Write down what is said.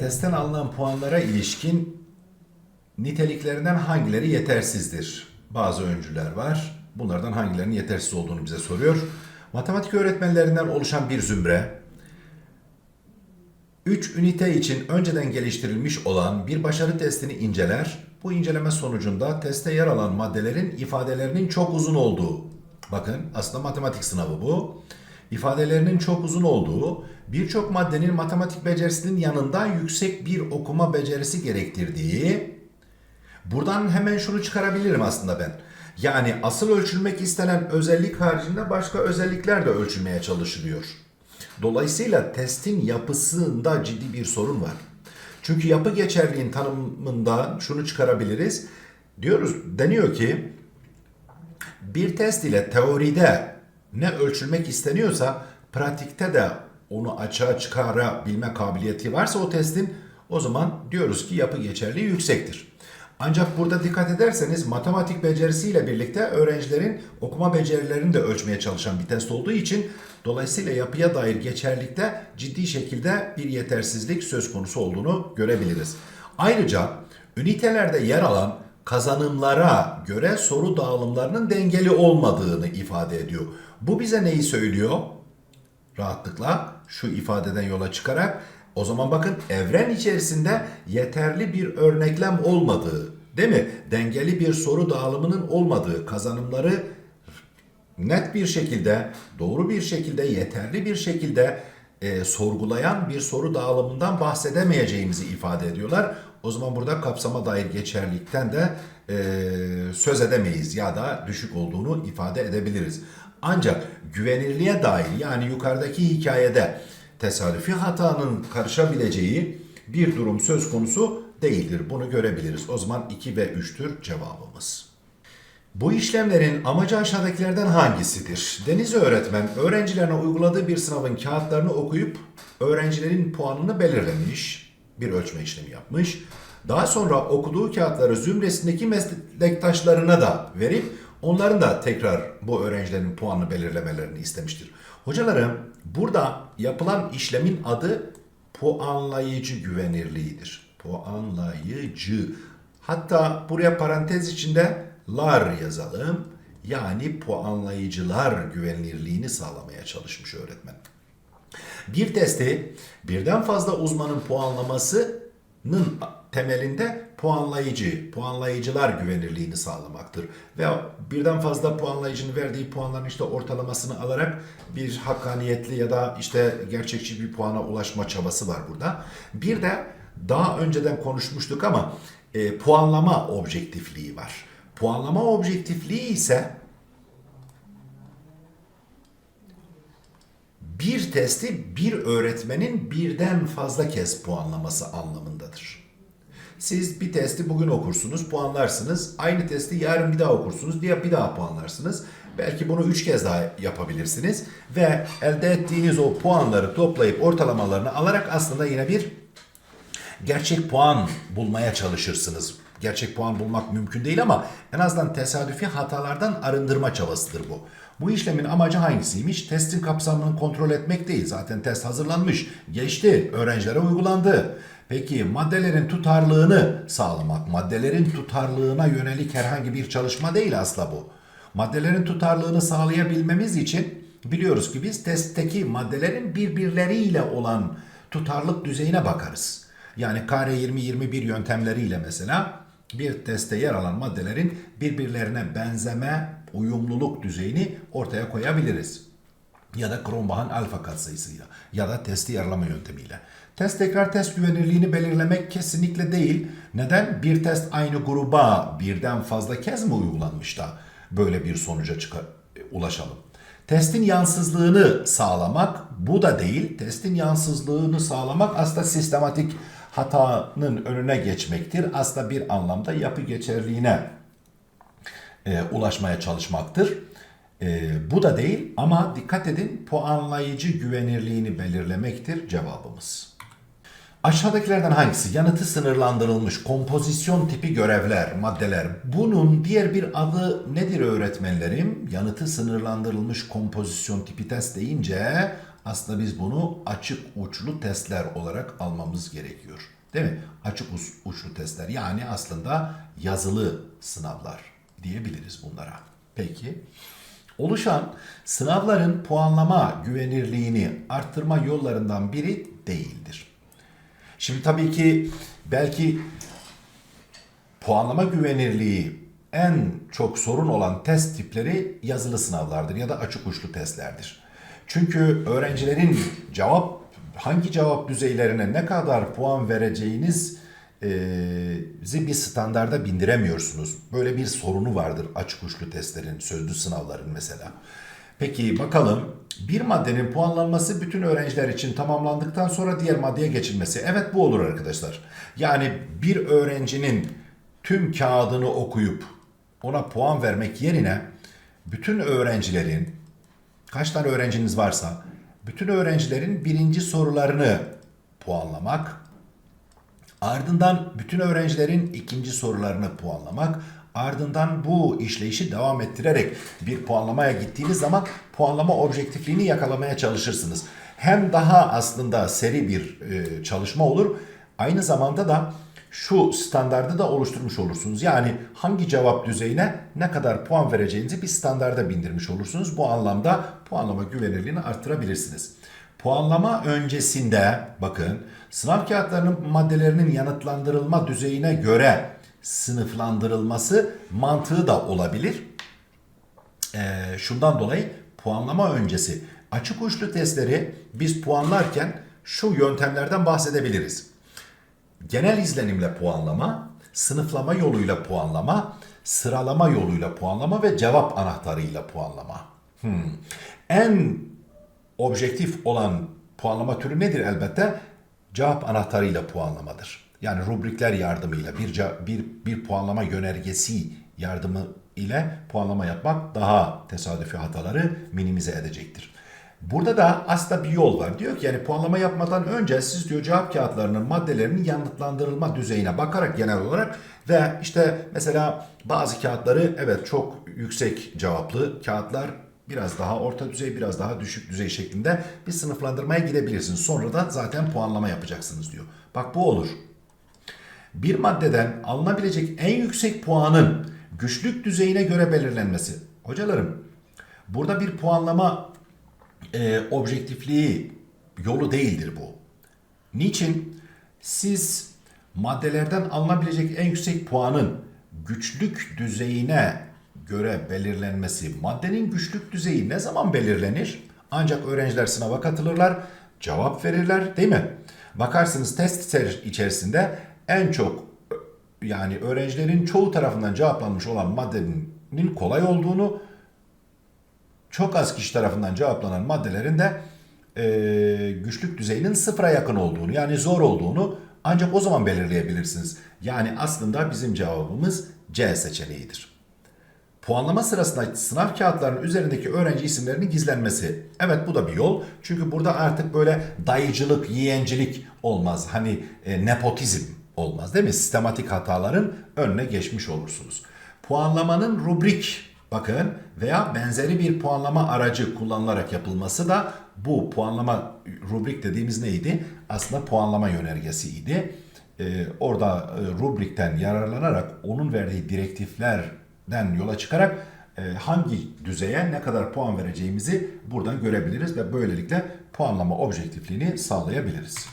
testten alınan puanlara ilişkin niteliklerinden hangileri yetersizdir? Bazı öncüler var. Bunlardan hangilerinin yetersiz olduğunu bize soruyor. Matematik öğretmenlerinden oluşan bir zümre, 3 ünite için önceden geliştirilmiş olan bir başarı testini inceler. Bu inceleme sonucunda testte yer alan maddelerin ifadelerinin çok uzun olduğu, bakın aslında matematik sınavı bu, ifadelerinin çok uzun olduğu, birçok maddenin matematik becerisinin yanında yüksek bir okuma becerisi gerektirdiği, buradan hemen şunu çıkarabilirim aslında ben. Yani asıl ölçülmek istenen özellik haricinde başka özellikler de ölçülmeye çalışılıyor. Dolayısıyla testin yapısında ciddi bir sorun var. Çünkü yapı geçerliğin tanımında şunu çıkarabiliriz. Diyoruz, deniyor ki bir test ile teoride ne ölçülmek isteniyorsa pratikte de onu açığa çıkarabilme kabiliyeti varsa o testin o zaman diyoruz ki yapı geçerliği yüksektir. Ancak burada dikkat ederseniz matematik becerisiyle birlikte öğrencilerin okuma becerilerini de ölçmeye çalışan bir test olduğu için dolayısıyla yapıya dair geçerlikte ciddi şekilde bir yetersizlik söz konusu olduğunu görebiliriz. Ayrıca ünitelerde yer alan kazanımlara göre soru dağılımlarının dengeli olmadığını ifade ediyor. Bu bize neyi söylüyor? Rahatlıkla şu ifadeden yola çıkarak o zaman bakın evren içerisinde yeterli bir örneklem olmadığı, değil mi? Dengeli bir soru dağılımının olmadığı, kazanımları net bir şekilde, doğru bir şekilde, yeterli bir şekilde e, sorgulayan bir soru dağılımından bahsedemeyeceğimizi ifade ediyorlar. O zaman burada kapsama dair geçerlilikten de e, söz edemeyiz ya da düşük olduğunu ifade edebiliriz. Ancak güvenirliğe dair yani yukarıdaki hikayede tesadüfi hatanın karışabileceği bir durum söz konusu değildir. Bunu görebiliriz. O zaman 2 ve 3'tür cevabımız. Bu işlemlerin amacı aşağıdakilerden hangisidir? Deniz öğretmen öğrencilerine uyguladığı bir sınavın kağıtlarını okuyup öğrencilerin puanını belirlemiş, bir ölçme işlemi yapmış. Daha sonra okuduğu kağıtları zümresindeki meslektaşlarına da verip onların da tekrar bu öğrencilerin puanını belirlemelerini istemiştir. Hocalarım burada yapılan işlemin adı puanlayıcı güvenirliğidir. Puanlayıcı. Hatta buraya parantez içinde lar yazalım. Yani puanlayıcılar güvenilirliğini sağlamaya çalışmış öğretmen. Bir testi birden fazla uzmanın puanlamasının temelinde puanlayıcı, puanlayıcılar güvenirliğini sağlamaktır. Ve birden fazla puanlayıcının verdiği puanların işte ortalamasını alarak bir hakkaniyetli ya da işte gerçekçi bir puana ulaşma çabası var burada. Bir de daha önceden konuşmuştuk ama e, puanlama objektifliği var. Puanlama objektifliği ise bir testi bir öğretmenin birden fazla kez puanlaması anlamındadır. Siz bir testi bugün okursunuz, puanlarsınız. Aynı testi yarın bir daha okursunuz, diye bir daha puanlarsınız. Belki bunu üç kez daha yapabilirsiniz. Ve elde ettiğiniz o puanları toplayıp ortalamalarını alarak aslında yine bir gerçek puan bulmaya çalışırsınız. Gerçek puan bulmak mümkün değil ama en azından tesadüfi hatalardan arındırma çabasıdır bu. Bu işlemin amacı hangisiymiş? Testin kapsamını kontrol etmek değil. Zaten test hazırlanmış, geçti, öğrencilere uygulandı. Peki maddelerin tutarlığını sağlamak, maddelerin tutarlığına yönelik herhangi bir çalışma değil asla bu. Maddelerin tutarlığını sağlayabilmemiz için biliyoruz ki biz testteki maddelerin birbirleriyle olan tutarlık düzeyine bakarız. Yani kare 20-21 yöntemleriyle mesela bir testte yer alan maddelerin birbirlerine benzeme, uyumluluk düzeyini ortaya koyabiliriz. Ya da Kronbach'ın alfa katsayısıyla ya da testi yaralama yöntemiyle. Test tekrar test güvenirliğini belirlemek kesinlikle değil. Neden? Bir test aynı gruba birden fazla kez mi uygulanmış da böyle bir sonuca çıkar, ulaşalım? Testin yansızlığını sağlamak bu da değil. Testin yansızlığını sağlamak aslında sistematik hatanın önüne geçmektir. Aslında bir anlamda yapı geçerliğine e, ulaşmaya çalışmaktır. E, bu da değil ama dikkat edin puanlayıcı güvenirliğini belirlemektir cevabımız. Aşağıdakilerden hangisi yanıtı sınırlandırılmış kompozisyon tipi görevler, maddeler? Bunun diğer bir adı nedir öğretmenlerim? Yanıtı sınırlandırılmış kompozisyon tipi test deyince aslında biz bunu açık uçlu testler olarak almamız gerekiyor. Değil mi? Açık uç- uçlu testler yani aslında yazılı sınavlar diyebiliriz bunlara. Peki. Oluşan sınavların puanlama güvenirliğini arttırma yollarından biri değildir. Şimdi tabii ki belki puanlama güvenirliği en çok sorun olan test tipleri yazılı sınavlardır ya da açık uçlu testlerdir. Çünkü öğrencilerin cevap hangi cevap düzeylerine ne kadar puan vereceğiniz e, zi bir standarda bindiremiyorsunuz. Böyle bir sorunu vardır açık uçlu testlerin, sözlü sınavların mesela. Peki bakalım bir maddenin puanlanması bütün öğrenciler için tamamlandıktan sonra diğer maddeye geçilmesi. Evet bu olur arkadaşlar. Yani bir öğrencinin tüm kağıdını okuyup ona puan vermek yerine bütün öğrencilerin kaç tane öğrenciniz varsa bütün öğrencilerin birinci sorularını puanlamak, ardından bütün öğrencilerin ikinci sorularını puanlamak, ardından bu işleyişi devam ettirerek bir puanlamaya gittiğiniz zaman puanlama objektifliğini yakalamaya çalışırsınız. Hem daha aslında seri bir e, çalışma olur, aynı zamanda da şu standardı da oluşturmuş olursunuz. Yani hangi cevap düzeyine ne kadar puan vereceğinizi bir standarda bindirmiş olursunuz. Bu anlamda puanlama güvenirliğini arttırabilirsiniz. Puanlama öncesinde bakın sınav kağıtlarının maddelerinin yanıtlandırılma düzeyine göre sınıflandırılması mantığı da olabilir. Ee, şundan dolayı puanlama öncesi açık uçlu testleri biz puanlarken şu yöntemlerden bahsedebiliriz. Genel izlenimle puanlama, sınıflama yoluyla puanlama, sıralama yoluyla puanlama ve cevap anahtarıyla puanlama. Hmm. En objektif olan puanlama türü nedir elbette? Cevap anahtarıyla puanlamadır. Yani rubrikler yardımıyla bir bir bir puanlama yönergesi yardımı ile puanlama yapmak daha tesadüfi hataları minimize edecektir. Burada da aslında bir yol var. Diyor ki yani puanlama yapmadan önce siz diyor cevap kağıtlarının maddelerinin yanıtlandırılma düzeyine bakarak genel olarak ve işte mesela bazı kağıtları evet çok yüksek cevaplı kağıtlar biraz daha orta düzey, biraz daha düşük düzey şeklinde bir sınıflandırmaya gidebilirsiniz. Sonra da zaten puanlama yapacaksınız diyor. Bak bu olur. Bir maddeden alınabilecek en yüksek puanın güçlük düzeyine göre belirlenmesi. Hocalarım, burada bir puanlama e, objektifliği yolu değildir bu. Niçin? Siz maddelerden alınabilecek en yüksek puanın güçlük düzeyine göre belirlenmesi, maddenin güçlük düzeyi ne zaman belirlenir? Ancak öğrenciler sınava katılırlar, cevap verirler değil mi? Bakarsınız test içer- içerisinde en çok yani öğrencilerin çoğu tarafından cevaplanmış olan maddenin kolay olduğunu, çok az kişi tarafından cevaplanan maddelerin de e, güçlük düzeyinin sıfıra yakın olduğunu yani zor olduğunu ancak o zaman belirleyebilirsiniz. Yani aslında bizim cevabımız C seçeneğidir. Puanlama sırasında sınav kağıtlarının üzerindeki öğrenci isimlerinin gizlenmesi. Evet bu da bir yol. Çünkü burada artık böyle dayıcılık, yeğencilik olmaz. Hani e, nepotizm olmaz değil mi? Sistematik hataların önüne geçmiş olursunuz. Puanlamanın rubrik bakın veya benzeri bir puanlama aracı kullanılarak yapılması da bu puanlama rubrik dediğimiz neydi? Aslında puanlama yönergesiydi. Ee, orada e, rubrikten yararlanarak onun verdiği direktiflerden yola çıkarak e, hangi düzeye ne kadar puan vereceğimizi buradan görebiliriz ve böylelikle puanlama objektifliğini sağlayabiliriz.